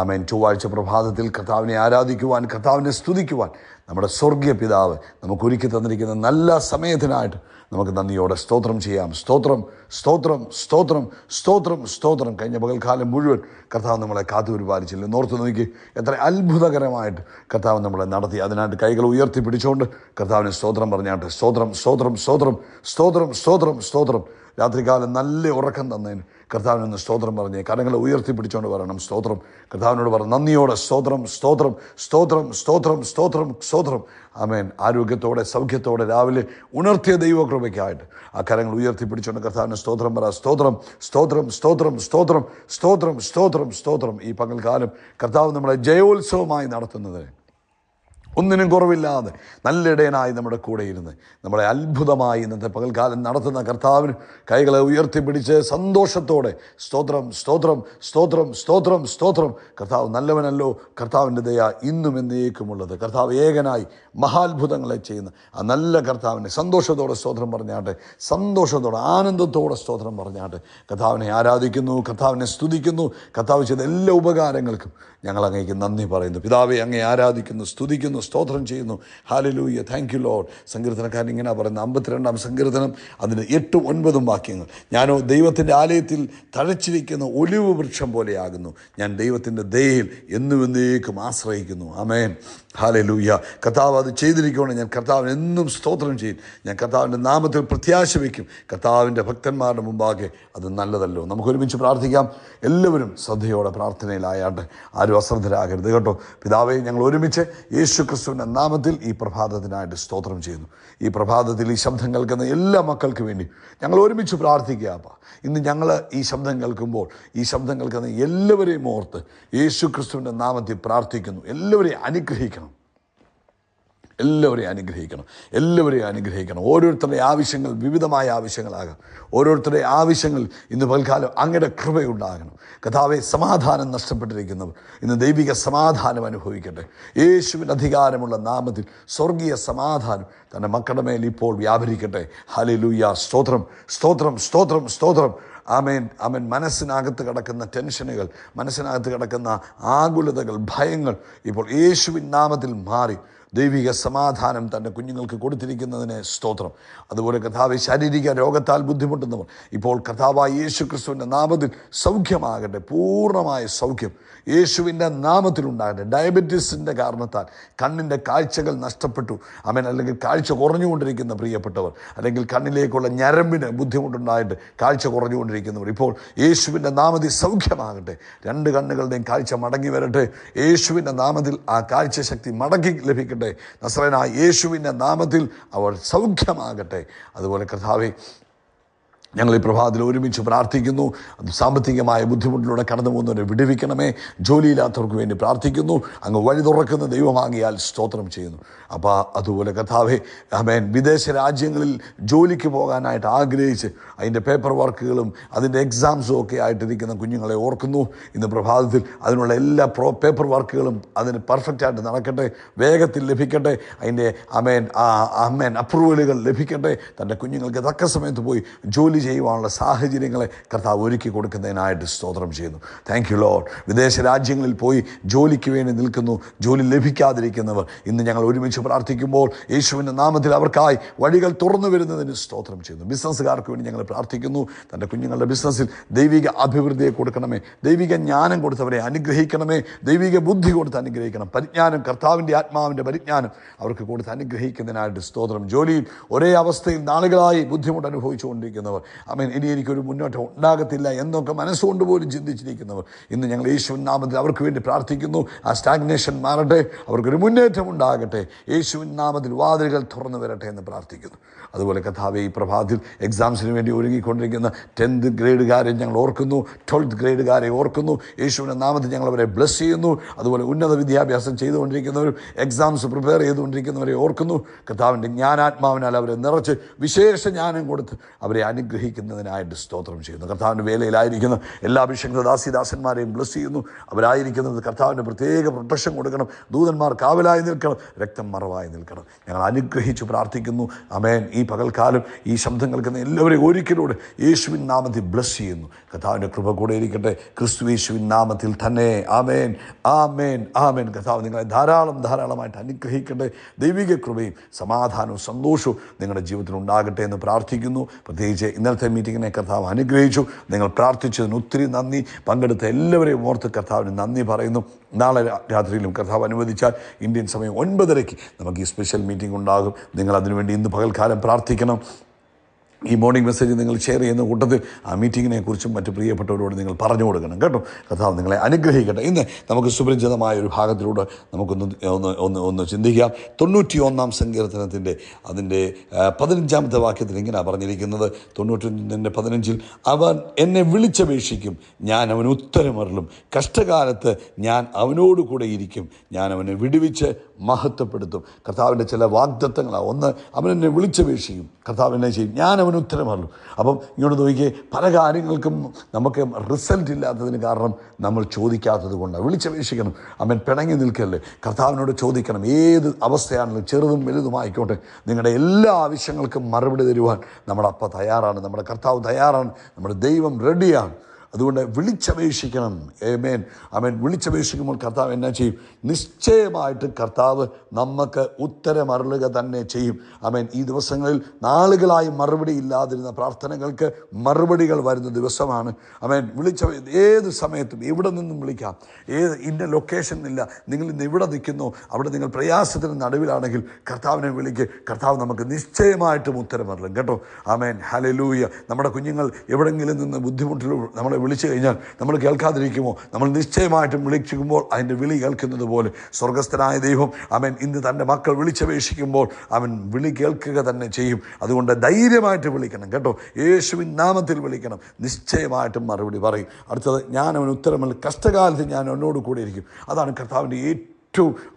ആമേൻ. ചൊവ്വാഴ്ച പ്രഭാതത്തിൽ കർത്താവിനെ ആരാധിക്കുവാൻ കർത്താവിനെ സ്തുതിക്കുവാൻ നമ്മുടെ സ്വർഗീയ പിതാവ് നമുക്ക് ഒരുക്കി തന്നിരിക്കുന്ന നല്ല സമയത്തിനായിട്ട് നമുക്ക് നന്ദിയോടെ സ്തോത്രം ചെയ്യാം. സ്തോത്രം സ്തോത്രം സ്തോത്രം സ്തോത്രം സ്തോത്രം. കഴിഞ്ഞ പകൽക്കാലം മുഴുവൻ കർത്താവ് നമ്മളെ കാത്തു പരിപാലിച്ചില്ല നോർത്ത് നോക്കി എത്ര അത്ഭുതകരമായിട്ട് കർത്താവ് നമ്മളെ നടത്തി. അതിനായിട്ട് കൈകൾ ഉയർത്തി പിടിച്ചുകൊണ്ട് കർത്താവിന് സ്തോത്രം പറഞ്ഞാട്ട് സ്തോത്രം സ്തോത്രം സ്തോത്രം സ്തോത്രം സ്തോത്രം സ്തോത്രം. രാത്രികാലം നല്ല ഉറക്കം തന്നതിന് കർത്താവിനൊന്ന് സ്തോത്രം പറഞ്ഞ് കരങ്ങളെ ഉയർത്തി പിടിച്ചുകൊണ്ട് പറയണം സ്തോത്രം. കർത്താവിനോട് പറഞ്ഞു നന്ദിയോടെ സ്തോത്രം സ്തോത്രം സ്തോത്രം സ്തോത്രം സ്തോത്രം സ്തോത്രം. ആമേൻ. ആരോഗ്യത്തോടെ സൗഖ്യത്തോടെ രാവിലെ ഉണർത്തിയ ദൈവകൃപയ്ക്കായിട്ട് ആ കരങ്ങൾ ഉയർത്തി പിടിച്ചുകൊണ്ട് കർത്താവിന് സ്തോത്രം പറ സ്തോത്രം സ്തോത്രം സ്തോത്രം സ്തോത്രം സ്തോത്രം സ്തോത്രം സ്തോത്രം. ഈ പകൽക്കാലം കർത്താവ് നമ്മളെ ജയോത്സവമായി നടത്തുന്നതിന് ഒന്നിനും കുറവില്ലാതെ നല്ല ഇടയനായി നമ്മുടെ കൂടെ ഇരുന്ന് നമ്മളെ അത്ഭുതമായി ഇന്നത്തെ പകൽക്കാലം നടത്തുന്ന കർത്താവിന് കൈകളെ ഉയർത്തിപ്പിടിച്ച് സന്തോഷത്തോടെ സ്തോത്രം സ്തോത്രം സ്തോത്രം സ്തോത്രം സ്തോത്രം. കർത്താവ് നല്ലവനല്ലോ കർത്താവിന്റെ ദയ ഇന്നും എന്നേക്കുമുള്ളത്. കർത്താവ് ഏകനായി മഹാത്ഭുതങ്ങളെ ചെയ്യുന്ന ആ നല്ല കർത്താവിനെ സന്തോഷത്തോടെ സ്തോത്രം പറഞ്ഞാട്ടെ സന്തോഷത്തോടെ ആനന്ദത്തോടെ സ്തോത്രം പറഞ്ഞാട്ടെ. കർത്താവിനെ ആരാധിക്കുന്നു കർത്താവിനെ സ്തുതിക്കുന്നു കർത്താവ് ചെയ്ത എല്ലാ ഉപകാരങ്ങൾക്കും ഞങ്ങൾ അങ്ങേക്ക് നന്ദി പറയുന്നു. പിതാവെ അങ്ങേ ആരാധിക്കുന്നു സ്തുതിക്കുന്നു സ്തോത്രം ചെയ്യുന്നു. ഹാലലൂയ താങ്ക് യു ലോഡ് സങ്കീർത്തനക്കാരൻ ഇങ്ങനെ പറയുന്നത്. അമ്പത്തിരണ്ടാം സങ്കീർത്തനം അതിന് എട്ടും ഒൻപതും വാക്യങ്ങൾ. ഞാനോ ദൈവത്തിന്റെ ആലയത്തിൽ തഴച്ചിരിക്കുന്ന ഒലിവ് വൃക്ഷം പോലെയാകുന്നു. ഞാൻ ദൈവത്തിന്റെ ദയയിൽ എന്നും എന്നേക്കും ആശ്രയിക്കുന്നു. അമേൻ ഹാലലൂയ കർത്താവ് അത് ചെയ്തിരിക്കുകയാണ് ഞാൻ കർത്താവിന് എന്നും സ്തോത്രം ചെയ്യും. ഞാൻ കർത്താവിന്റെ നാമത്തിൽ പ്രത്യാശ വയ്ക്കും. കർത്താവിന്റെ ഭക്തന്മാരുടെ മുമ്പാകെ അത് നല്ലതല്ലോ. നമുക്ക് ഒരുമിച്ച് പ്രാർത്ഥിക്കാം. എല്ലാവരും ശ്രദ്ധയോടെ പ്രാർത്ഥനയിലായാട്ടെ. ആരും അശ്രദ്ധരാകരുത് കേട്ടോ. പിതാവെ ഞങ്ങൾ ഒരുമിച്ച് യേശു ക്രിസ്തുവിന്റെ നാമത്തിൽ ഈ പ്രഭാതത്തിനായിട്ട് സ്തോത്രം ചെയ്യുന്നു. ഈ പ്രഭാതത്തിൽ ഈ ശബ്ദം കേൾക്കുന്ന എല്ലാ മക്കൾക്ക് വേണ്ടി ഞങ്ങൾ ഒരുമിച്ച് പ്രാർത്ഥിക്കുക അപ്പ. ഇന്ന് ഞങ്ങൾ ഈ ശബ്ദം കേൾക്കുമ്പോൾ ഈ ശബ്ദം കേൾക്കുന്ന എല്ലാവരെയും ഓർത്ത് യേശു ക്രിസ്തുവിന്റെ നാമത്തിൽ പ്രാർത്ഥിക്കുന്നു. എല്ലാവരെയും അനുഗ്രഹിക്കണം. എല്ലാവരെയും അനുഗ്രഹിക്കണം. എല്ലാവരെയും അനുഗ്രഹിക്കണം. ഓരോരുത്തരുടെ ആവശ്യങ്ങൾ വിവിധമായ ആവശ്യങ്ങളാകാം. ഓരോരുത്തരുടെ ആവശ്യങ്ങൾ ഇന്ന് പൽക്കാലം അങ്ങയുടെ കൃപയുണ്ടാകണം. കഥാവെ സമാധാനം നഷ്ടപ്പെട്ടിരിക്കുന്നവർ ഇന്ന് ദൈവിക സമാധാനം അനുഭവിക്കട്ടെ. യേശുവിന് അധികാരമുള്ള നാമത്തിൽ സ്വർഗീയ സമാധാനം തന്റെ മക്കളുടെ മേൽ ഇപ്പോൾ വ്യാപരിക്കട്ടെ. ഹലിലൂയ സ്തോത്രം സ്തോത്രം സ്തോത്രം സ്തോത്രം. ആമേൻ ആമേൻ. മനസ്സിനകത്ത് കിടക്കുന്ന ടെൻഷനുകൾ മനസ്സിനകത്ത് കിടക്കുന്ന ആകുലതകൾ ഭയങ്ങൾ ഇപ്പോൾ യേശുവിൻ നാമത്തിൽ മാറി. ദൈവിക സമാധാനം തന്റെ കുഞ്ഞുങ്ങൾക്ക് കൊടുത്തിരിക്കുന്നതിന് സ്തോത്രം. അതുപോലെ കഥാവ് ശാരീരിക രോഗത്താൽ ബുദ്ധിമുട്ടുന്നവർ ഇപ്പോൾ കഥാവായ യേശു ക്രിസ്തുവിന്റെ നാമത്തിൽ സൗഖ്യമാകട്ടെ പൂർണമായ സൗഖ്യം യേശുവിന്റെ നാമത്തിലുണ്ടാകട്ടെ ഡയബറ്റീസിന്റെ കാരണത്താൽ കണ്ണിന്റെ കാഴ്ചകൾ നഷ്ടപ്പെട്ടു. അവൻ അല്ലെങ്കിൽ കാഴ്ച കുറഞ്ഞുകൊണ്ടിരിക്കുന്ന പ്രിയപ്പെട്ടവർ അല്ലെങ്കിൽ കണ്ണിലേക്കുള്ള ഞരമ്പിന് ബുദ്ധിമുട്ടുണ്ടായിട്ട് കാഴ്ച കുറഞ്ഞുകൊണ്ടിരിക്കുന്നവർ ഇപ്പോൾ യേശുവിന്റെ നാമത്തിൽ സൗഖ്യമാകട്ടെ. രണ്ട് കണ്ണുകളുടെയും കാഴ്ച മടങ്ങി വരട്ടെ. യേശുവിന്റെ നാമത്തിൽ ആ കാഴ്ച ശക്തി മടങ്ങി ലഭിക്കട്ടെ. നസ്രനായ യേശുവിന്റെ നാമത്തിൽ അവൾ സൗഖ്യമാകട്ടെ. അതുപോലെ കർത്താവെ ഞങ്ങൾ ഈ പ്രഭാതത്തിൽ ഒരുമിച്ച് പ്രാർത്ഥിക്കുന്നു. സാമ്പത്തികമായ ബുദ്ധിമുട്ടിലൂടെ കടന്നു പോകുന്നവരെ വിടുവിക്കണമേ. ജോലിയില്ലാത്തവർക്ക് വേണ്ടി പ്രാർത്ഥിക്കുന്നു. അങ്ങ് വഴി തുറക്കുന്ന ദൈവമാകിയാൽ സ്തോത്രം ചെയ്യുന്നു. അപ്പോൾ അതുപോലെ കഥാവേ അമേൻ വിദേശ രാജ്യങ്ങളിൽ ജോലിക്ക് പോകാനായിട്ട് ആഗ്രഹിച്ച് അതിന്റെ പേപ്പർ വർക്കുകളും അതിന്റെ എക്സാംസും ഒക്കെ ആയിട്ടിരിക്കുന്ന കുഞ്ഞുങ്ങളെ ഓർക്കുന്നു. ഇന്ന് പ്രഭാതത്തിൽ അതിനുള്ള എല്ലാ പ്രോ പേപ്പർ വർക്കുകളും അതിന് പെർഫെക്റ്റായിട്ട് നടക്കട്ടെ. വേഗത്തിൽ ലഭിക്കട്ടെ. അതിന്റെ അമേൻ അമേൻ അപ്രൂവലുകൾ ലഭിക്കട്ടെ. തന്റെ കുഞ്ഞുങ്ങൾക്ക് തക്ക സമയത്ത് പോയി ജോലി ചെയ്യുവാനുള്ള സാഹചര്യങ്ങളെ കർത്താവ് ഒരുക്കി കൊടുക്കുന്നതിനായിട്ട് സ്തോത്രം ചെയ്യുന്നു. താങ്ക് യു ലോഡ് വിദേശ രാജ്യങ്ങളിൽ പോയി ജോലിക്ക് വേണ്ടി നിൽക്കുന്നു. ജോലി ലഭിക്കാതിരിക്കുന്നവർ ഇന്ന് ഞങ്ങൾ ഒരുമിച്ച് പ്രാർത്ഥിക്കുമ്പോൾ യേശുവിന്റെ നാമത്തിൽ അവർക്കായി വഴികൾ തുറന്നു വരുന്നതിന് സ്തോത്രം ചെയ്യുന്നു. ബിസിനസ്സുകാർക്ക് വേണ്ടി ഞങ്ങൾ പ്രാർത്ഥിക്കുന്നു. തന്റെ കുഞ്ഞുങ്ങളുടെ ബിസിനസ്സിൽ ദൈവിക അഭിവൃദ്ധിയെ കൊടുക്കണമേ. ദൈവിക ജ്ഞാനം കൊടുത്തവരെ അനുഗ്രഹിക്കണമേ. ദൈവിക ബുദ്ധി കൊടുത്ത് അനുഗ്രഹിക്കണം. പരിജ്ഞാനം കർത്താവിന്റെ ആത്മാവിന്റെ പരിജ്ഞാനം അവർക്ക് കൊടുത്ത് അനുഗ്രഹിക്കുന്നതിനായിട്ട് സ്തോത്രം. ജോലിയിൽ ഒരേ അവസ്ഥയിൽ നാളുകളായി ബുദ്ധിമുട്ട് അനുഭവിച്ചുകൊണ്ടിരിക്കുന്നവർ അമേൻ. ഇനി എനിക്കൊരു മുന്നോട്ടം ഉണ്ടാകത്തില്ല എന്നൊക്കെ മനസ്സുകൊണ്ട് പോലും ചിന്തിച്ചിരിക്കുന്നവർ ഇന്ന് ഞങ്ങൾ യേശുവിൻ നാമത്തിൽ അവർക്ക് വേണ്ടി പ്രാർത്ഥിക്കുന്നു. ആ സ്റ്റാഗ്നേഷൻ മാറട്ടെ അവർക്കൊരു മുന്നേറ്റം ഉണ്ടാകട്ടെ. യേശുവിൻ നാമത്തിൽ വാതിലുകൾ തുറന്നു വരട്ടെ എന്ന് പ്രാർത്ഥിക്കുന്നു. അതുപോലെ കഥാവെ ഈ പ്രഭാതത്തിൽ എക്സാംസിന് വേണ്ടി ഒരുങ്ങിക്കൊണ്ടിരിക്കുന്ന ടെൻത്ത് ഗ്രേഡുകാരെ ഞങ്ങൾ ഓർക്കുന്നു ട്വൽത്ത് ഗ്രേഡുകാരെ ഓർക്കുന്നു. യേശുവിന്റെ നാമത്തിൽ ഞങ്ങൾ അവരെ ബ്ലസ് ചെയ്യുന്നു. അതുപോലെ ഉന്നത വിദ്യാഭ്യാസം ചെയ്തുകൊണ്ടിരിക്കുന്നവരും എക്സാംസ് പ്രിപ്പയർ ചെയ്തുകൊണ്ടിരിക്കുന്നവരെ ഓർക്കുന്നു. കഥാവിന്റെ ജ്ഞാനാത്മാവിനാൽ അവരെ നിറച്ച് വിശേഷ ജ്ഞാനം കൊടുത്ത് അവരെ അനുഗ്രഹിക്കുന്നു അനുഗ്രഹിക്കുന്നതിനായിട്ട് സ്തോത്രം ചെയ്യുന്നു. കർത്താവിന്റെ വേലയിലായിരിക്കുന്ന. എല്ലാ അഭിഷേക ദാസിദാസന്മാരെയും ബ്ലസ് ചെയ്യുന്നു. അവരായിരിക്കുന്നത് കർത്താവിന്റെ പ്രത്യേക പ്രൊട്ടക്ഷൻ കൊടുക്കണം. ദൂതന്മാർ കാവലായി നിൽക്കണം. രക്തം മറവായി നിൽക്കണം. ഞങ്ങൾ അനുഗ്രഹിച്ചു പ്രാർത്ഥിക്കുന്നു. അമേൻ ഈ പകൽക്കാലം ഈ ശബ്ദം കേൾക്കുന്ന എല്ലാവരെയും ഒരിക്കലൂടെ യേശുവിൻ നാമത്തിൽ ബ്ലസ് ചെയ്യുന്നു. കർത്താവിന്റെ കൃപ കൂടെ ഇരിക്കട്ടെ. ക്രിസ്തു യേശുവിൻ നാമത്തിൽ തന്നെ. ആമേൻ. ആമേൻ. ആമേൻ. കർത്താവ് നിങ്ങളെ ധാരാളം ധാരാളമായിട്ട് അനുഗ്രഹിക്കട്ടെ. ദൈവിക കൃപയും സമാധാനവും സന്തോഷവും നിങ്ങളുടെ ജീവിതത്തിൽ ഉണ്ടാകട്ടെ എന്ന് പ്രാർത്ഥിക്കുന്നു. പ്രത്യേകിച്ച് ഇന്നലത്തെ മീറ്റിങ്ങിനെ കർത്താവ് അനുഗ്രഹിച്ചു. നിങ്ങൾ പ്രാർത്ഥിച്ചതിന് ഒത്തിരി നന്ദി. പങ്കെടുത്ത എല്ലാവരെയും ഓർത്ത് കർത്താവിന് നന്ദി പറയുന്നു. നാളെ രാത്രിയിലും കർത്താവ് അനുവദിച്ചാൽ ഇന്ത്യൻ സമയം ഒൻപതരയ്ക്ക് നമുക്ക് ഈ സ്പെഷ്യൽ മീറ്റിംഗ് ഉണ്ടാകും. നിങ്ങൾ അതിനുവേണ്ടി ഇന്ന് പകൽക്കാലം പ്രാർത്ഥിക്കണം. ഈ മോർണിംഗ് മെസ്സേജ് നിങ്ങൾ ഷെയർ ചെയ്യുന്ന കൂട്ടത്തിൽ ആ മീറ്റിങ്ങിനെ കുറിച്ചും മറ്റ് പ്രിയപ്പെട്ടവരോട് നിങ്ങൾ പറഞ്ഞു കൊടുക്കണം കേട്ടോ? കർത്താവ് നിങ്ങളെ അനുഗ്രഹിക്കട്ടെ. ഇന്ന് നമുക്ക് സുപരിചിതമായ ഒരു ഭാഗത്തിലൂടെ നമുക്കൊന്ന് ഒന്ന് ഒന്ന് ഒന്ന് ചിന്തിക്കാം. തൊണ്ണൂറ്റി ഒന്നാം സങ്കീർത്തനത്തിന്റെ അതിന്റെ പതിനഞ്ചാമത്തെ വാക്യത്തിൽ ഇങ്ങനെ പറഞ്ഞിരിക്കുന്നത്. തൊണ്ണൂറ്റൊന്നിന്റെ പതിനഞ്ചിൽ അവൻ എന്നെ വിളിച്ചപേക്ഷിക്കും ഞാൻ അവന് ഉത്തരമറിലും കഷ്ടകാലത്ത് ഞാൻ അവനോട് കൂടെ ഇരിക്കും. ഞാൻ അവനെ വിടുവിച്ച് മഹത്വപ്പെടുത്തും. കർത്താവിന്റെ ചില വാഗ്ദത്തങ്ങളാണ്. ഒന്ന് അവനെന്നെ വിളിച്ചപേക്ഷിക്കും. കർത്താവിനെ ചെയ്യും. ഞാൻ അവന് ഉത്തരമറിലും അപ്പം ഇങ്ങോട്ട് നോക്കിയേ പല കാര്യങ്ങൾക്കും നമുക്ക് റിസൾട്ട് ഇല്ലാത്തതിന് കാരണം നമ്മൾ ചോദിക്കാത്തത് കൊണ്ടാണ്. വിളിച്ചപേക്ഷിക്കണം. അവൻ പിണങ്ങി നിൽക്കല്ലേ. കർത്താവിനോട് ചോദിക്കണം. ഏത് അവസ്ഥയാണെങ്കിലും ചെറുതും വലുതുമായിക്കോട്ടെ നിങ്ങളുടെ എല്ലാ ആവശ്യങ്ങൾക്കും മറുപടി തരുവാൻ നമ്മുടെ അപ്പ തയ്യാറാണ്. നമ്മുടെ കർത്താവ് തയ്യാറാണ്. നമ്മുടെ ദൈവം റെഡിയാണ് അതുകൊണ്ട് വിളിച്ചപേക്ഷിക്കണം. ഏമേൻ അമേൻ വിളിച്ചപേക്ഷിക്കുമ്പോൾ കർത്താവ് എന്നാ ചെയ്യും? നിശ്ചയമായിട്ട് കർത്താവ് നമുക്ക് ഉത്തരമരുളുക തന്നെ ചെയ്യും. അമേൻ ഈ ദിവസങ്ങളിൽ നാളുകളായി മറുപടി ഇല്ലാതിരുന്ന പ്രാർത്ഥനകൾക്ക് മറുപടികൾ വരുന്ന ദിവസമാണ്. അമേൻ വിളിച്ച ഏത് സമയത്തും എവിടെ നിന്നും വിളിക്കാം? ഏത് ഇന്ന ലൊക്കേഷൻ ഇല്ല. നിങ്ങൾ ഇന്ന് ഇവിടെ നിൽക്കുന്നു. അവിടെ നിങ്ങൾ പ്രയാസത്തിന് നടുവിലാണെങ്കിൽ കർത്താവിനെ വിളിക്ക്. കർത്താവ് നമുക്ക് നിശ്ചയമായിട്ടും ഉത്തരമറിലും കേട്ടോ? ആമേൻ ഹലലൂയ നമ്മുടെ കുഞ്ഞുങ്ങൾ എവിടെങ്കിലും നിന്ന് ബുദ്ധിമുട്ടിൽ നമ്മളെ വിളിച്ചു കഴിഞ്ഞാൽ നമ്മൾ കേൾക്കാതിരിക്കുമോ? നമ്മൾ നിശ്ചയമായിട്ടും വിളിക്കുമ്പോൾ അതിന്റെ വിളി കേൾക്കുന്നത് പോലെ സ്വർഗസ്ഥനായ ദൈവം അവൻ ഇന്ന് തന്റെ മക്കൾ വിളിച്ചപേക്ഷിക്കുമ്പോൾ അവൻ വിളി കേൾക്കുക തന്നെ ചെയ്യും. അതുകൊണ്ട് ധൈര്യമായിട്ട് വിളിക്കണം കേട്ടോ. യേശുവിൻ നാമത്തിൽ വിളിക്കണം. നിശ്ചയമായിട്ടും മറുപടി പറയും. അടുത്തത് ഞാൻ അവൻ ഉത്തരമല്ല കഷ്ടകാലത്ത് ഞാൻ അവനോട് കൂടെ ഇരിക്കും. അതാണ് കർത്താവിന്റെ ഏറ്റവും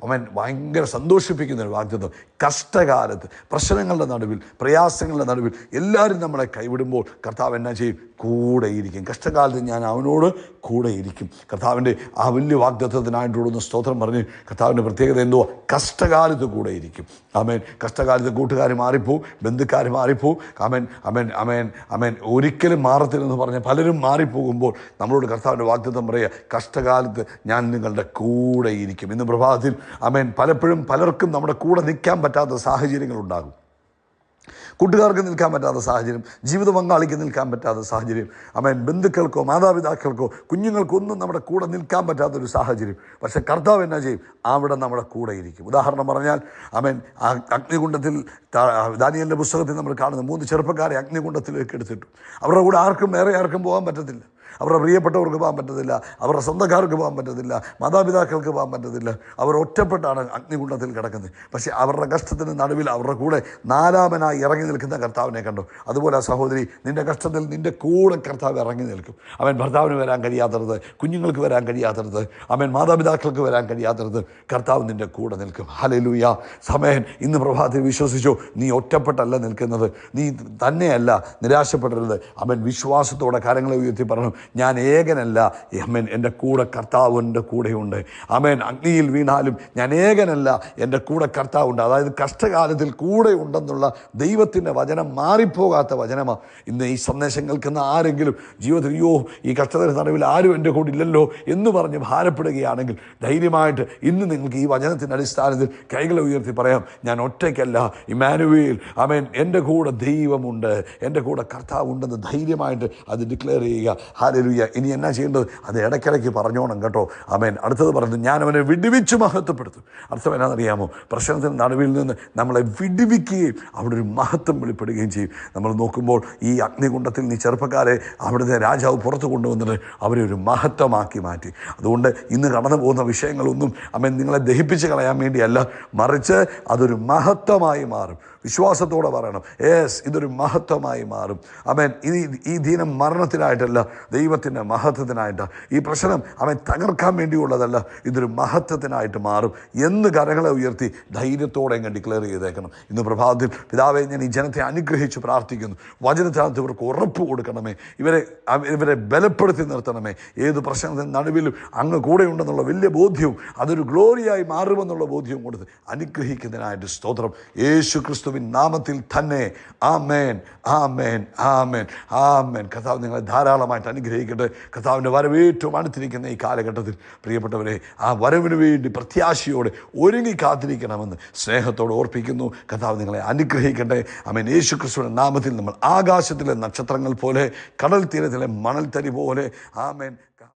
അവൻ ഭയങ്കര സന്തോഷിപ്പിക്കുന്ന ഒരു വാഗ്ദത്വം കഷ്ടകാലത്ത് പ്രശ്നങ്ങളുടെ നടുവിൽ പ്രയാസങ്ങളുടെ നടുവിൽ എല്ലാവരും നമ്മളെ കൈവിടുമ്പോൾ കർത്താവ് എന്നാ ചെയ്യും? കൂടെയിരിക്കും. കഷ്ടകാലത്ത് ഞാൻ അവനോട് കൂടെ ഇരിക്കും കർത്താവിന്റെ ആ വലിയ വാഗ്ദത്വത്തിനായിട്ടുള്ള സ്തോത്രം പറഞ്ഞ് കർത്താവിന്റെ പ്രത്യേകത എന്തോ? കഷ്ടകാലത്ത് കൂടെ ഇരിക്കും അമേൻ കഷ്ടകാലത്ത് കൂട്ടുകാർ മാറിപ്പോവും ബന്ധുക്കാർ മാറിപ്പോവും. അമേൻ അമേൻ അമേൻ അമേൻ ഒരിക്കലും മാറത്തില്ലെന്ന് പറഞ്ഞ് പലരും മാറിപ്പോകുമ്പോൾ നമ്മളോട് കർത്താവിന്റെ വാഗ്ദത്വം പറയുക കഷ്ടകാലത്ത് ഞാൻ നിങ്ങളുടെ കൂടെയിരിക്കും. ഇന്ന് പ്രഭാതത്തിൽ അമേൻ പലപ്പോഴും പലർക്കും നമ്മുടെ കൂടെ നിൽക്കാൻ പറ്റാത്ത സാഹചര്യങ്ങളുണ്ടാകും കൂട്ടുകാർക്ക് നിൽക്കാൻ പറ്റാത്ത സാഹചര്യം ജീവിത പങ്കാളിക്ക് നിൽക്കാൻ പറ്റാത്ത സാഹചര്യം അമേൻ ബന്ധുക്കൾക്കോ മാതാപിതാക്കൾക്കോ കുഞ്ഞുങ്ങൾക്കോ ഒന്നും നമ്മുടെ കൂടെ നിൽക്കാൻ പറ്റാത്തൊരു സാഹചര്യം. പക്ഷേ കർത്താവ് എന്നാ ചെയ്യും? അവിടെ നമ്മുടെ കൂടെ ഇരിക്കും. ഉദാഹരണം പറഞ്ഞാൽ അഗ്നികുണ്ഡത്തിൽ താ- ദാനിയലിന്റെ പുസ്തകത്തിൽ നമ്മൾ കാണുന്ന മൂന്ന് ചെറുപ്പക്കാരെ അഗ്നികുണ്ഡത്തിലേക്ക് എടുത്തിട്ടു. അവരുടെ കൂടെ ആർക്കും വേറെ ആർക്കും പോകാൻ പറ്റത്തില്ല. അവരുടെ പ്രിയപ്പെട്ടവർക്ക് പോകാൻ പറ്റത്തില്ല അവരുടെ സ്വന്തക്കാർക്ക് പോകാൻ പറ്റത്തില്ല മാതാപിതാക്കൾക്ക് പോകാൻ പറ്റത്തില്ല. അവർ ഒറ്റപ്പെട്ടാണ് അഗ്നികുണ്ഠത്തിൽ കിടക്കുന്നത്. പക്ഷേ അവരുടെ കഷ്ടത്തിന് നടുവിൽ അവരുടെ കൂടെ നാലാമനായി ഇറങ്ങി നിൽക്കുന്ന കർത്താവിനെ കണ്ടു. അതുപോലെ ആ സഹോദരി നിന്റെ കഷ്ടത്തിൽ നിന്റെ കൂടെ കർത്താവ് ഇറങ്ങി നിൽക്കും. അവൻ ഭർത്താവിന് വരാൻ കഴിയാത്തത് കുഞ്ഞുങ്ങൾക്ക് വരാൻ കഴിയാത്തത് അവൻ മാതാപിതാക്കൾക്ക് വരാൻ കഴിയാത്തത് കർത്താവ് നിന്റെ കൂടെ നിൽക്കും. ഹലലൂയ സമയൻ ഇന്ന് പ്രഭാതത്തിൽ വിശ്വസിച്ചു നീ ഒറ്റപ്പെട്ടല്ല നിൽക്കുന്നത്. നീ തന്നെയല്ല നിരാശപ്പെടരുത്. അവൻ വിശ്വാസത്തോടെ കാര്യങ്ങളെ ഉയർത്തി പറഞ്ഞു ഞാൻ ഏകനല്ല. അമ്മൻ എന്റെ കൂടെ കർത്താവ് എന്റെ കൂടെയുണ്ട്. അമേൻ അഗ്നിയിൽ വീണാലും ഞാൻ ഏകനല്ല. എന്റെ കൂടെ കർത്താവുണ്ട്. അതായത് കഷ്ടകാലത്തിൽ കൂടെ ഉണ്ടെന്നുള്ള ദൈവത്തിന്റെ വചനം മാറിപ്പോകാത്ത വചനമാണ് ഇന്ന് ഈ സന്ദേശം കേൾക്കുന്ന ആരെങ്കിലും ജീവിതത്തിൽ അയ്യോ ഈ കഷ്ടതര നടുവിൽ ആരും എന്റെ കൂടെ ഇല്ലല്ലോ എന്ന് പറഞ്ഞ് ഭാരപ്പെടുകയാണെങ്കിൽ ധൈര്യമായിട്ട് ഇന്ന് നിങ്ങൾക്ക് ഈ വചനത്തിന്റെ അടിസ്ഥാനത്തിൽ കൈകളെ ഉയർത്തി പറയാം. ഞാൻ ഒറ്റയ്ക്കല്ല. ഇമാനുവേൽ അമേൻ എന്റെ കൂടെ ദൈവമുണ്ട്. എന്റെ കൂടെ കർത്താവ് ഉണ്ടെന്ന് ധൈര്യമായിട്ട് അത് ഡിക്ലെയർ ചെയ്യുക. ഹാലലുയ്യ ഇനി എന്നാ ചെയ്യേണ്ടത്? അത് ഇടയ്ക്കിടയ്ക്ക് പറഞ്ഞോണം കേട്ടോ. അമേൻ അടുത്തത് പറഞ്ഞു ഞാൻ അവനെ വിടുവിച്ച് മഹത്വപ്പെടുത്തും. അർത്ഥം എന്നാണെന്നറിയാമോ? പ്രശ്നത്തിന് നടുവിൽ നിന്ന് നമ്മളെ വിടുവിക്കുകയും അവിടെ ഒരു മഹത്വം വെളിപ്പെടുകയും ചെയ്യും. നമ്മൾ നോക്കുമ്പോൾ ഈ അഗ്നികുണ്ടത്തിൽ നീ ചെറുപ്പക്കാരെ അവിടുത്തെ രാജാവ് പുറത്തു കൊണ്ടുവന്നിട്ട് അവരെ ഒരു മഹത്വമാക്കി മാറ്റി. അതുകൊണ്ട് ഇന്ന് കടന്നു പോകുന്ന വിഷയങ്ങളൊന്നും അമേൻ നിങ്ങളെ ദഹിപ്പിച്ച് കളയാൻ വേണ്ടിയല്ല. മറിച്ച് അതൊരു മഹത്വമായി മാറും. വിശ്വാസത്തോടെ പറയണം. യേസ് ഇതൊരു മഹത്വമായി മാറും. അമേൻ ഈ ഈ ദിനം മരണത്തിനായിട്ടല്ല ദൈവത്തിന്റെ മഹത്വത്തിനായിട്ട്. ഈ പ്രശ്നം അവൻ തകർക്കാൻ വേണ്ടിയുള്ളതല്ല ഇതൊരു മഹത്വത്തിനായിട്ട് മാറും എന്ന് കരങ്ങളെ ഉയർത്തി ധൈര്യത്തോടെ അങ്ങ് ഡിക്ലെയർ ചെയ്തേക്കണം. ഇന്ന് പ്രഭാതത്തിൽ പിതാവെ ഞാൻ ഈ ജനത്തെ അനുഗ്രഹിച്ച് പ്രാർത്ഥിക്കുന്നു. വചനത്തിനകത്ത് ഇവർക്ക് ഉറപ്പ് കൊടുക്കണമേ. ഇവരെ ഇവരെ ബലപ്പെടുത്തി നിർത്തണമേ. ഏത് പ്രശ്നത്തിന് നടുവിലും അങ്ങ് കൂടെയുണ്ടെന്നുള്ള വലിയ ബോധ്യവും അതൊരു ഗ്ലോറിയായി മാറുമെന്നുള്ള ബോധ്യവും കൊടുത്ത് അനുഗ്രഹിക്കുന്നതിനായിട്ട് സ്തോത്രം. യേശു ക്രിസ്തുവിൻ നാമത്തിൽ തന്നെ ആ മേൻ ആ മേൻ ആ മേൻ ആ മേൻ കഥാവ് നിങ്ങളെ ധാരാളമായിട്ട് അനുഗ്രഹിക്കട്ടെ കർത്താവിന്റെ വരവ് ഏറ്റവും അടുത്തിരിക്കുന്ന ഈ കാലഘട്ടത്തിൽ. പ്രിയപ്പെട്ടവരെ ആ വരവിന് വേണ്ടി പ്രത്യാശയോടെ ഒരുങ്ങി കാത്തിരിക്കണമെന്ന് സ്നേഹത്തോടെ ഓർപ്പിക്കുന്നു. കഥാവ് നിങ്ങളെ അനുഗ്രഹിക്കട്ടെ. ആമേൻ. യേശു ക്രിസ്തുവിന്റെ നാമത്തിൽ നമ്മൾ ആകാശത്തിലെ നക്ഷത്രങ്ങൾ പോലെ കടൽ തീരത്തിലെ മണൽത്തരി പോലെ ആമേൻ.